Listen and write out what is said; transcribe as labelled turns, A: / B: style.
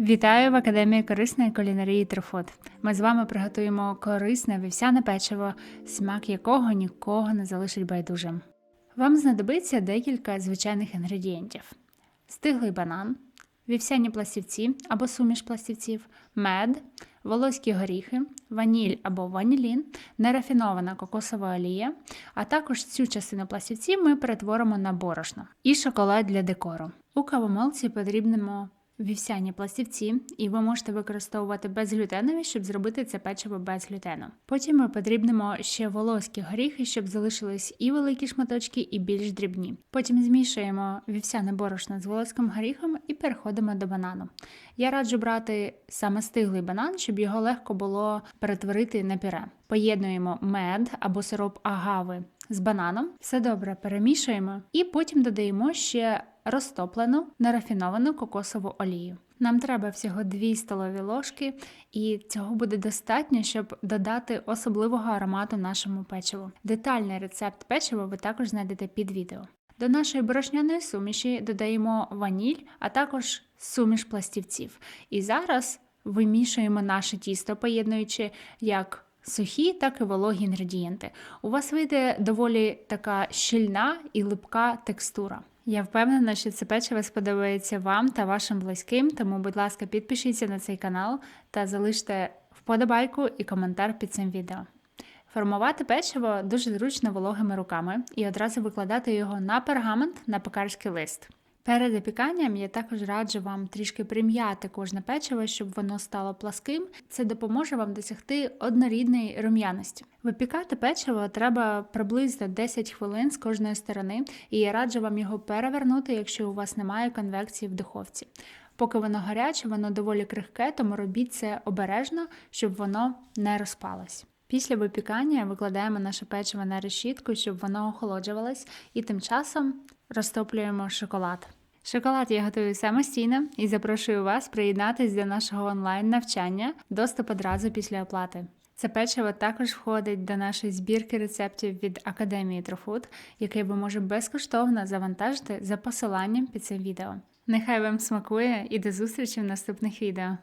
A: Вітаю в Академії корисної кулінарії Труфуд. Ми з вами приготуємо корисне вівсяне печиво, смак якого нікого не залишить байдужим. Вам знадобиться декілька звичайних інгредієнтів: стиглий банан, вівсяні пластівці або суміш пластівців, мед, волоські горіхи, ваніль або ванілін, нерафінована кокосова олія, а також цю частину пластівців ми перетворимо на борошно і шоколад для декору. У кавомолці потрібно вівсяні пластівці, і ви можете використовувати безглютенові, щоб зробити це печиво без глютену. Потім ми потрібнемо ще волоські горіхи, щоб залишились і великі шматочки, і більш дрібні. Потім змішуємо вівсяне борошно з волоським горіхом і переходимо до банану. Я раджу брати саме стиглий банан, щоб його легко було перетворити на пюре. Поєднуємо мед або сироп агави з бананом, все добре перемішуємо і потім додаємо ще розтоплену нерафіновану кокосову олію. Нам треба всього 2 столові ложки, і цього буде достатньо, щоб додати особливого аромату нашому печиву. Детальний рецепт печива ви також знайдете під відео. До нашої борошняної суміші додаємо ваніль, а також суміш пластівців. І зараз вимішуємо наше тісто, поєднуючи як сухі, так і вологі інгредієнти. У вас вийде доволі така щільна і липка текстура. Я впевнена, що це печиво сподобається вам та вашим близьким, тому, будь ласка, підпишіться на цей канал та залиште вподобайку і коментар під цим відео. Формувати печиво дуже зручно вологими руками і одразу викладати його на пергамент на пекарський лист. Перед запіканням я також раджу вам трішки прим'яти кожне печиво, щоб воно стало пласким. Це допоможе вам досягти однорідної рум'яності. Випікати печиво треба приблизно 10 хвилин з кожної сторони, і я раджу вам його перевернути, якщо у вас немає конвекції в духовці. Поки воно гаряче, воно доволі крихке, тому робіть це обережно, щоб воно не розпалось. Після випікання викладаємо наше печиво на решітку, щоб воно охолоджувалось, і тим часом розтоплюємо шоколад. Шоколад я готую самостійно і запрошую вас приєднатись до нашого онлайн-навчання, доступ одразу після оплати. Це печиво також входить до нашої збірки рецептів від Академії Трофуд, який ви можете безкоштовно завантажити за посиланням під цим відео. Нехай вам смакує і до зустрічі в наступних відео!